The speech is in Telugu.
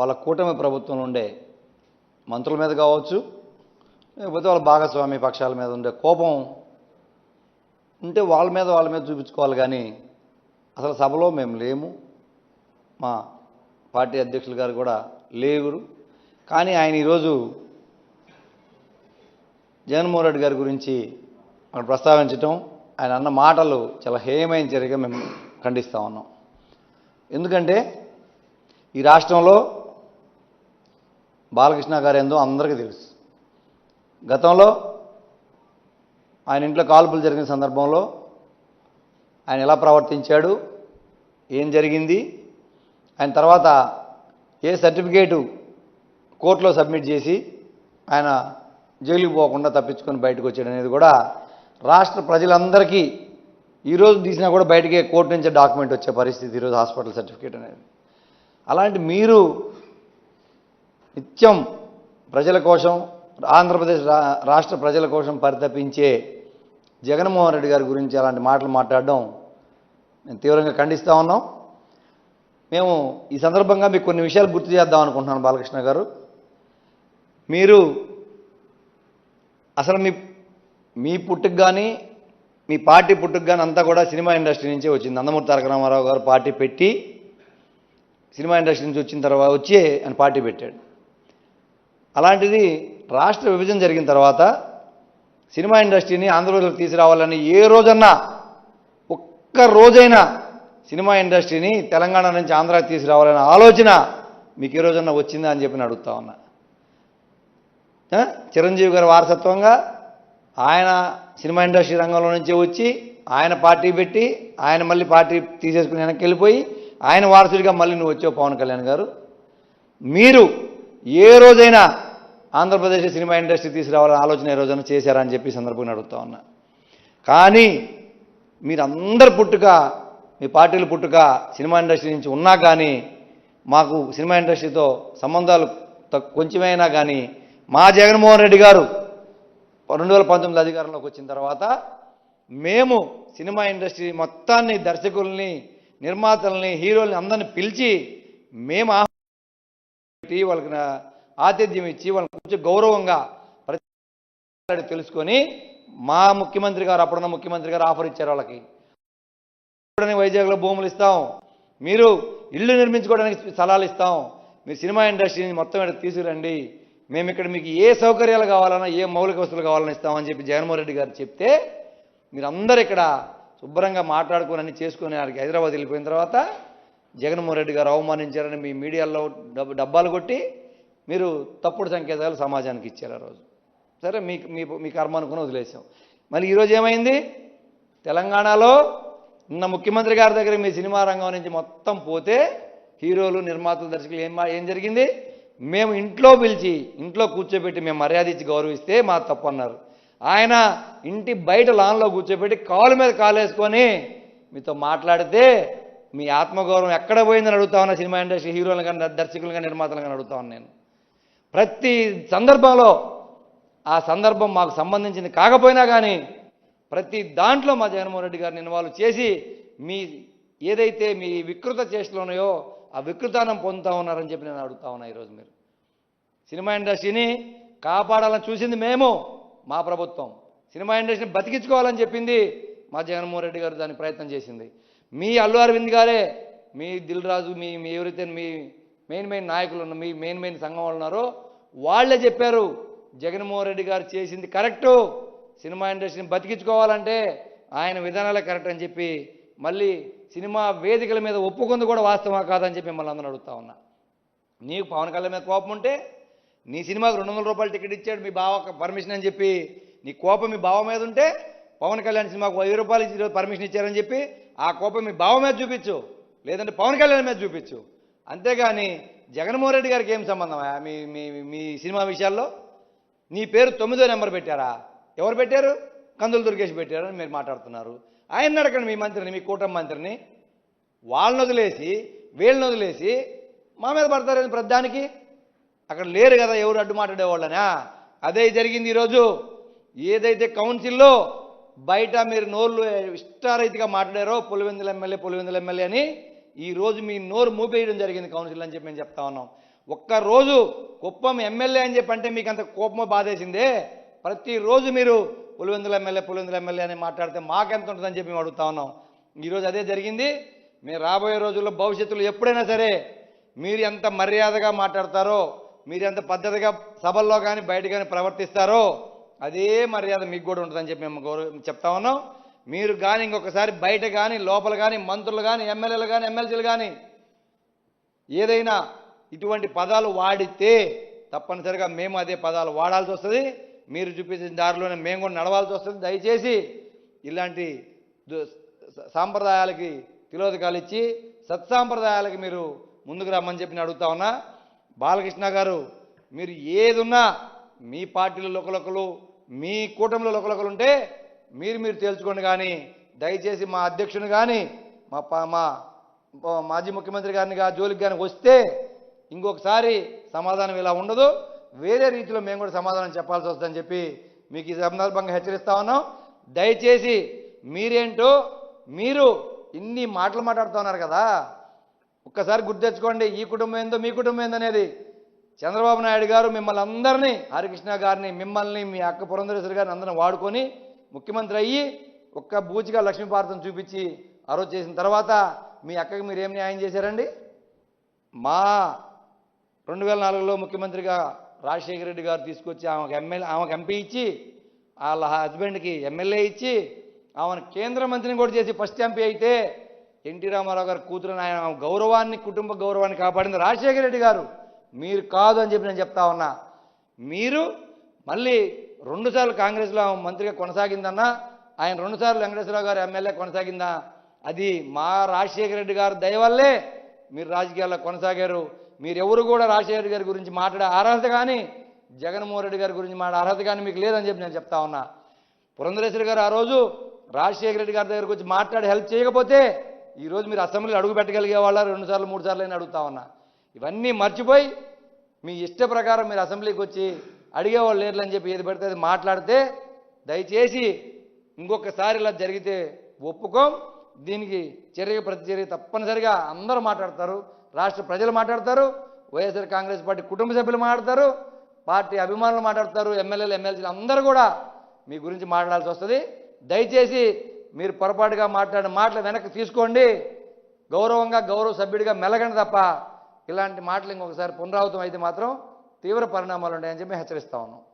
వాళ్ళ కూటమి ప్రభుత్వంలో ఉండే మంత్రుల మీద కావచ్చు లేకపోతే వాళ్ళ భాగస్వామి పక్షాల మీద ఉండే కోపం ఉంటే వాళ్ళ మీద వాళ్ళ మీద చూపించుకోవాలి. కానీ అసలు సభలో మేము లేము. మా పార్టీ అధ్యక్షులు గారు కూడా లేరు కానీ ఆయన ఈరోజు జగన్మోహన్ రెడ్డి గారి గురించి మనం ప్రస్తావించటం ఆయన అన్న మాటలు చాలా హేయమైన చర్యగా మేము ఖండిస్తూ ఉన్నాం. ఎందుకంటే ఈ రాష్ట్రంలో బాలకృష్ణ గారు ఏందో అందరికీ తెలుసు. గతంలో ఆయన ఇంట్లో కాల్పులు జరిగిన సందర్భంలో ఆయన ఎలా ప్రవర్తించాడు ఏం జరిగింది ఆయన తర్వాత ఏ సర్టిఫికేటు కోర్టులో సబ్మిట్ చేసి ఆయన జైలుకి పోకుండా తప్పించుకొని బయటకు వచ్చాడు అనేది కూడా రాష్ట్ర ప్రజలందరికీ ఈరోజు తీసినా కూడా బయటకే కోర్టు నుంచి డాక్యుమెంట్ వచ్చే పరిస్థితి ఈరోజు హాస్పిటల్ సర్టిఫికేట్ అనేది. అలాంటి మీరు నిత్యం ప్రజల కోసం ఆంధ్రప్రదేశ్ రా రాష్ట్ర ప్రజల కోసం పరితపించే జగన్మోహన్ రెడ్డి గారి గురించి అలాంటి మాటలు మాట్లాడడం మేము తీవ్రంగా ఖండిస్తూ ఉన్నాం. మేము ఈ సందర్భంగా మీకు కొన్ని విషయాలు గుర్తు చేద్దాం అనుకుంటున్నాను బాలకృష్ణ గారు. మీరు అసలు మీ మీ పుట్టుకు కానీ మీ పార్టీ పుట్టుకు కానీ అంతా కూడా సినిమా ఇండస్ట్రీ నుంచే వచ్చింది. నందమూరి తారక రామారావు గారు పార్టీ పెట్టి సినిమా ఇండస్ట్రీ నుంచి వచ్చిన తర్వాత వచ్చి ఆయన పార్టీ పెట్టాడు. అలాంటిది రాష్ట్ర విభజన జరిగిన తర్వాత సినిమా ఇండస్ట్రీని ఆంధ్రప్రదేశ్లోకి తీసుకురావాలని ఏ రోజన్నా ఒక్క రోజైనా సినిమా ఇండస్ట్రీని తెలంగాణ నుంచి ఆంధ్రాకి తీసుకురావాలనే ఆలోచన మీకు ఏ రోజన్నా వచ్చిందా అని చెప్పి అడుగుతా ఉన్నా. చిరంజీవి గారి వారసత్వంగా ఆయన సినిమా ఇండస్ట్రీ రంగంలో నుంచే వచ్చి ఆయన పార్టీ పెట్టి ఆయన మళ్ళీ పార్టీ తీసేసుకుని వెనక్కి వెళ్ళిపోయి ఆయన వారసుడిగా మళ్ళీ నువ్వు వచ్చావు పవన్ కళ్యాణ్ గారు. మీరు ఏ రోజైనా ఆంధ్రప్రదేశ్ సినిమా ఇండస్ట్రీ తీసుకురావాలని ఆలోచన ఏ రోజైనా చేశారా అని చెప్పి సందర్భంగా అడుగుతా ఉన్నా. కానీ మీరందరు పుట్టుక మీ పార్టీలు పుట్టుక సినిమా ఇండస్ట్రీ నుంచి ఉన్నా కానీ మాకు సినిమా ఇండస్ట్రీతో సంబంధాలు కొంచెమైనా కానీ మా జగన్మోహన్ రెడ్డి గారు రెండు వేల పంతొమ్మిది అధికారంలోకి వచ్చిన తర్వాత మేము సినిమా ఇండస్ట్రీ మొత్తాన్ని దర్శకుల్ని నిర్మాతల్ని హీరోల్ని అందరిని పిలిచి మేము పెట్టి వాళ్ళకి ఆతిథ్యం ఇచ్చి వాళ్ళని కొంచెం గౌరవంగా ప్రతి తెలుసుకొని మా ముఖ్యమంత్రి గారు అప్పుడున్న ముఖ్యమంత్రి గారు ఆఫర్ ఇచ్చారు వాళ్ళకి. ఇప్పుడని వైజాగ్లో భూములు ఇస్తాం. మీరు ఇల్లు నిర్మించుకోవడానికి స్థలాలు ఇస్తాం. మీరు సినిమా ఇండస్ట్రీని మొత్తం ఇక్కడ తీసుకురండి. మేము ఇక్కడ మీకు ఏ సౌకర్యాలు కావాలన్నా ఏ మౌలిక వస్తువులు కావాలన్నా ఇస్తామని చెప్పి జగన్మోహన్ రెడ్డి గారు చెప్తే మీరందరూ ఇక్కడ శుభ్రంగా మాట్లాడుకొని అన్ని చేసుకుని ఆడికి హైదరాబాద్ వెళ్ళిపోయిన తర్వాత జగన్మోహన్ రెడ్డి గారు అవమానించారని మీ మీడియాలో డబ్బు డబ్బాలు కొట్టి మీరు తప్పుడు సంకేతాలు సమాజానికి ఇచ్చారు ఆ రోజు. సరే మీకు మీ మీ కర్మ అనుకుని వదిలేసాం మళ్ళీ ఈరోజు ఏమైంది? తెలంగాణలో నిన్న ముఖ్యమంత్రి గారి దగ్గర మీ సినిమా రంగం నుంచి మొత్తం పోతే హీరోలు నిర్మాతలు దర్శకులు ఏం ఏం జరిగింది? మేము ఇంట్లో పిలిచి ఇంట్లో కూర్చోబెట్టి మేము మర్యాద ఇచ్చి గౌరవిస్తే మా తప్పు అన్నారు. ఆయన ఇంటి బయట లాన్లో కూర్చోబెట్టి కాలు మీద కాలు వేసుకొని మీతో మాట్లాడితే మీ ఆత్మగౌరవం ఎక్కడ పోయిందని అడుగుతా ఉన్నా సినిమా ఇండస్ట్రీ హీరోలు కానీ దర్శకులు కానీ నిర్మాతలు కానీ అడుగుతా ఉన్నాను నేను. ప్రతి సందర్భంలో ఆ సందర్భం మాకు సంబంధించింది కాకపోయినా కానీ ప్రతి దాంట్లో మా జగన్మోహన్ రెడ్డి గారిని ఇన్వాల్వ్ చేసి మీ ఏదైతే మీ వికృత చేష్టలు ఉన్నాయో ఆ వికృతానం పొందుతా ఉన్నారని చెప్పి నేను అడుగుతా ఉన్నా ఈరోజు మీరు. సినిమా ఇండస్ట్రీని కాపాడాలని చూసింది మేము మా ప్రభుత్వం. సినిమా ఇండస్ట్రీని బతికించుకోవాలని చెప్పింది మా జగన్మోహన్ రెడ్డి గారు దాని ప్రయత్నం చేసింది. మీ అల్లు అరవింద్ గారే మీ దిల్ రాజు మీ మీ ఎవరైతే మీ మెయిన్ మెయిన్ నాయకులు ఉన్న మీ మెయిన్ మెయిన్ సంఘం వాళ్ళు ఉన్నారో వాళ్ళే చెప్పారు జగన్మోహన్ రెడ్డి గారు చేసింది కరెక్టు. సినిమా ఇండస్ట్రీని బతికించుకోవాలంటే ఆయన విధానాలే కరెక్ట్ అని చెప్పి మళ్ళీ సినిమా వేదికల మీద ఒప్పుకుంది కూడా వాస్తవమా కాదని చెప్పి మిమ్మల్ని అందరూ అడుగుతా ఉన్నా. నీకు పవన్ కళ్యాణ్ మీద కోపం ఉంటే నీ సినిమాకు రెండు వందల రూపాయలు టికెట్ ఇచ్చాడు మీ బావ పర్మిషన్ అని చెప్పి నీ కోపం మీ బావ మీద ఉంటే పవన్ కళ్యాణ్ సినిమాకు వెయ్యి రూపాయలు ఇచ్చి పర్మిషన్ ఇచ్చారని చెప్పి ఆ కోపం మీ బావ మీద చూపించు. లేదంటే పవన్ కళ్యాణ్ మీద చూపించు. అంతేగాని జగన్మోహన్ రెడ్డి గారికి ఏం సంబంధం? మీ మీ మీ సినిమా విషయాల్లో? నీ పేరు తొమ్మిదో నెంబర్ పెట్టారా? ఎవరు పెట్టారు? కందులు దుర్గేష్ పెట్టారని మీరు మాట్లాడుతున్నారు. ఆయన అడగండి మీ మంత్రిని మీ కూటమి మంత్రిని. వాళ్ళని వదిలేసి వీళ్ళని వదిలేసి మా మీద పడతారు ప్రధానికి? అక్కడ లేరు కదా ఎవరు అడ్డు మాట్లాడేవాళ్ళనా అదే జరిగింది ఈరోజు. ఏదైతే కౌన్సిల్లో బయట మీరు నోర్లు ఇష్టారైతిగా మాట్లాడారో పులివెందుల ఎమ్మెల్యే పులివెందుల ఎమ్మెల్యే అని ఈ రోజు మీ నోరు మూపేయడం జరిగింది కౌన్సిల్ అని చెప్పి మేము చెప్తా ఉన్నాం. ఒక్కరోజు కుప్పం ఎమ్మెల్యే అని చెప్పి అంటే మీకు అంత కోపమో బాధేసిందే. ప్రతిరోజు మీరు పులివెందుల ఎమ్మెల్యే పులివెందుల ఎమ్మెల్యే అని మాట్లాడితే మాకెంత ఉంటుందని చెప్పి మేము అడుగుతా ఉన్నాం. ఈరోజు అదే జరిగింది. మీరు రాబోయే రోజుల్లో భవిష్యత్తులో ఎప్పుడైనా సరే మీరు ఎంత మర్యాదగా మాట్లాడతారో మీరు ఎంత పద్ధతిగా సభల్లో కానీ బయట కానీ ప్రవర్తిస్తారో అదే మర్యాద మీకు కూడా ఉంటుందని చెప్పి మేము గౌరవ చెప్తా ఉన్నాం. మీరు కానీ ఇంకొకసారి బయట కానీ లోపల కానీ మంత్రులు కానీ ఎమ్మెల్యేలు కానీ ఎమ్మెల్సీలు కానీ ఏదైనా ఇటువంటి పదాలు వాడితే తప్పనిసరిగా మేము అదే పదాలు వాడాల్సి వస్తుంది. మీరు చూపించిన దారిలోనే మేము కూడా నడవాల్సి వస్తుంది. దయచేసి ఇలాంటి సాంప్రదాయాలకి తిలోదకాలు ఇచ్చి సత్సాంప్రదాయాలకి మీరు ముందుకు రమ్మని చెప్పి అడుగుతా ఉన్నా. బాలకృష్ణ గారు మీరు ఏదున్నా మీ పార్టీలో లోకలొకలు మీ కూటమిలో ఒకరొకరు ఉంటే మీరు మీరు తేల్చుకోండి కానీ దయచేసి మా అధ్యక్షుని కానీ మా మా మాజీ ముఖ్యమంత్రి గారిని కానీ జోలికి కానీ వస్తే ఇంకొకసారి సమాధానం ఇలా ఉండదు. వేరే రీతిలో మేము కూడా సమాధానం చెప్పాల్సి వస్తుందని చెప్పి మీకు ఈ సందర్భంగా హెచ్చరిస్తా ఉన్నాం. దయచేసి మీరేంటో మీరు ఇన్ని మాటలు మాట్లాడుతున్నారు కదా ఒక్కసారి గుర్తు తెచ్చుకోండి ఈ కుటుంబం ఏందో మీ కుటుంబం ఏందో అనేది చంద్రబాబు నాయుడు గారు మిమ్మల్ని అందరినీ హరికృష్ణ గారిని మిమ్మల్ని మీ అక్క పురంధరేశ్వరి గారిని అందరిని వాడుకొని ముఖ్యమంత్రి అయ్యి ఒక్క బూచిగా లక్ష్మీపార్థం చూపించి ఆ చేసిన తర్వాత మీ అక్కకి మీరు ఏం న్యాయం చేశారండి? మా రెండు వేల నాలుగులో ముఖ్యమంత్రిగా రాజశేఖర రెడ్డి గారు తీసుకొచ్చి ఆమెకు ఎమ్మెల్యే ఆమెకు ఎంపీ ఇచ్చి వాళ్ళ హస్బెండ్కి ఎమ్మెల్యే ఇచ్చి ఆమెను కేంద్ర మంత్రిని కూడా చేసి ఫస్ట్ ఎంపీ అయితే ఎన్టీ రామారావు గారు కూతురు ఆయన గౌరవాన్ని కుటుంబ గౌరవాన్ని కాపాడింది రాజశేఖర రెడ్డి గారు. మీరు కాదు అని చెప్పి నేను చెప్తా ఉన్నా. మీరు మళ్ళీ రెండుసార్లు కాంగ్రెస్లో మంత్రిగా కొనసాగిందన్నా ఆయన రెండుసార్లు వెంకటేశ్వరరావు గారు ఎమ్మెల్యే కొనసాగిందా? అది మా రాజశేఖర రెడ్డి గారు దయ వల్లే మీరు రాజకీయాల్లో కొనసాగారు. మీరెవరు కూడా రాజశేఖర రెడ్డి గారి గురించి మాట్లాడే అర్హత కానీ జగన్మోహన్ రెడ్డి గారి గురించి మాట్లాడే అర్హత కానీ మీకు లేదని చెప్పి నేను చెప్తా ఉన్నా. పురంధరేశ్వరి గారు ఆ రోజు రాజశేఖర రెడ్డి గారి దగ్గరకు వచ్చి మాట్లాడి హెల్ప్ చేయకపోతే ఈరోజు మీరు అసెంబ్లీలో అడుగు పెట్టగలిగే వాళ్ళ రెండుసార్లు మూడు సార్లు అయినా అడుగుతా ఉన్నా. ఇవన్నీ మర్చిపోయి మీ ఇష్ట ప్రకారం మీరు అసెంబ్లీకి వచ్చి అడిగేవాళ్ళు లేరు అని చెప్పి ఏది పడితే అది మాట్లాడితే దయచేసి ఇంకొకసారి ఇలా జరిగితే ఒప్పుకోం. దీనికి చర్య ప్రతిచర్య తప్పనిసరిగా అందరూ మాట్లాడతారు. రాష్ట్ర ప్రజలు మాట్లాడతారు. వైఎస్ఆర్ కాంగ్రెస్ పార్టీ కుటుంబ సభ్యులు మాట్లాడతారు. పార్టీ అభిమానులు మాట్లాడతారు. ఎమ్మెల్యేలు ఎమ్మెల్సీలు అందరూ కూడా మీ గురించి మాట్లాడాల్సి వస్తుంది. దయచేసి మీరు పొరపాటుగా మాట్లాడిన మాటలు వెనక్కి తీసుకోండి. గౌరవంగా గౌరవ సభ్యుడిగా మెలగండి తప్ప ఇలాంటి మాటలు ఇంకొకసారి పునరావృతం అయితే మాత్రం తీవ్ర పరిణామాలు ఉంటాయని చెప్పి హెచ్చరిస్తా ఉన్నాం.